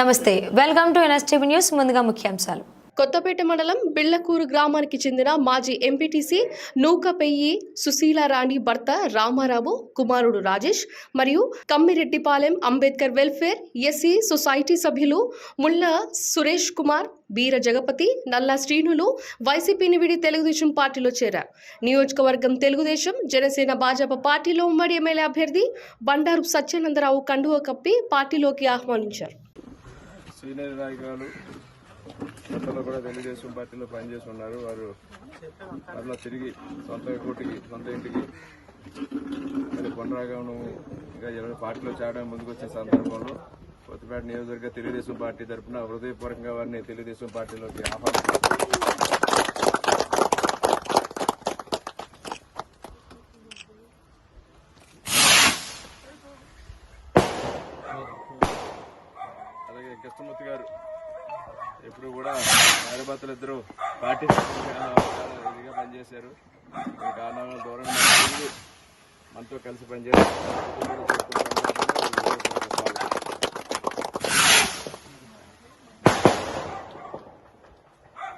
నమస్తే welcome to NSTV news ముందుగా ముఖ్యాంశాలు. కొత్తపేట మండలం బిళ్ళకూరు గ్రామానికి చెందిన మాజీ ఎంపీటీసీ నూకపెయ్యి సుశీలారాణి భర్త రామారావు కుమారుడు రాజేష్ మరియు Kammireddipalem Ambedkar welfare SC society సభ్యులు ముళ్ళ సురేష్ కుమార్ బీర జగపతి నల్లా శ్రీనులు వైసీపీని విడి తెలుగుదేశం పార్టీలో చేరారు. నియోజకవర్గం తెలుగుదేశం జనసేన భాజపా పార్టీలో ఉమ్మడి ఎమ్మెల్యే అభ్యర్థి బండారు సత్యానందరావు కండువ కప్పి పార్టీలోకి ఆహ్వానించారు. సీనియర్ నాయకులు గతంలో కూడా తెలుగుదేశం పార్టీలో పనిచేసి ఉన్నారు. వారు మరలా తిరిగి సొంత కోటికి సొంత ఇంటికి మరి ఇంకా ఇరవై పార్టీలో చేరడం ముందుకు సందర్భంలో కొత్తపేట నియోజకవర్గ తెలుగుదేశం పార్టీ తరఫున హృదయపూర్వకంగా వారిని తెలుగుదేశం పార్టీలోకి ఆహ్వానిస్తున్నాం. అలాగే కృష్ణమూర్తి గారు. ఎప్పుడు కూడా భార్యభర్తలు ఇద్దరు పార్టీ ఇదిగా పనిచేశారు. దూరం కారణాల దూరంగా మనతో కలిసి పనిచేస్తారు